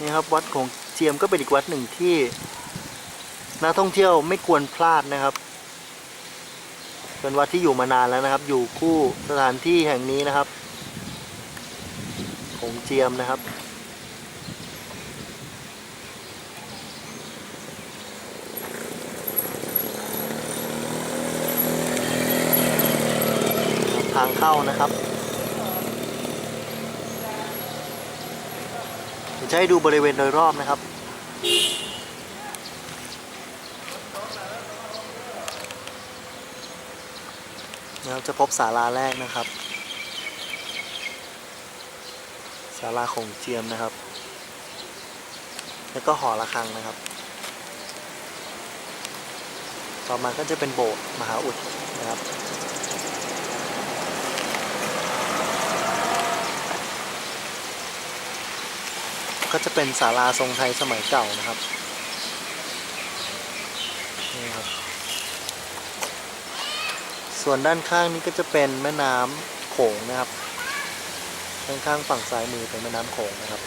นี่ครับวัดของเจียมก็เป็นอีกวัดหนึ่งที่นักท่องเที่ยวไม่ควรพลาดนะครับ เป็นวัดที่อยู่มานานแล้วนะครับ อยู่คู่สถานที่แห่งนี้นะครับของเจียมนะครับทางเข้านะครับ ดี๋ยวจะให้ดูบริเวณโดยรอบนะครับ นะครับจะพบศาลาแรกนะครับศาลาของเจียมนะครับ แล้วก็หอระฆังนะครับ ต่อมาก็จะเป็นโบสถ์มหาอุดนะครับ ก็จะเป็นศาลาทรงไทยสมัยเก่านะครับนี่ครับ ส่วนด้านข้างนี้ก็จะเป็นแม่น้ำโขงนะครับข้างๆฝั่งซ้ายมือเป็นแม่น้ำโขงนะครับ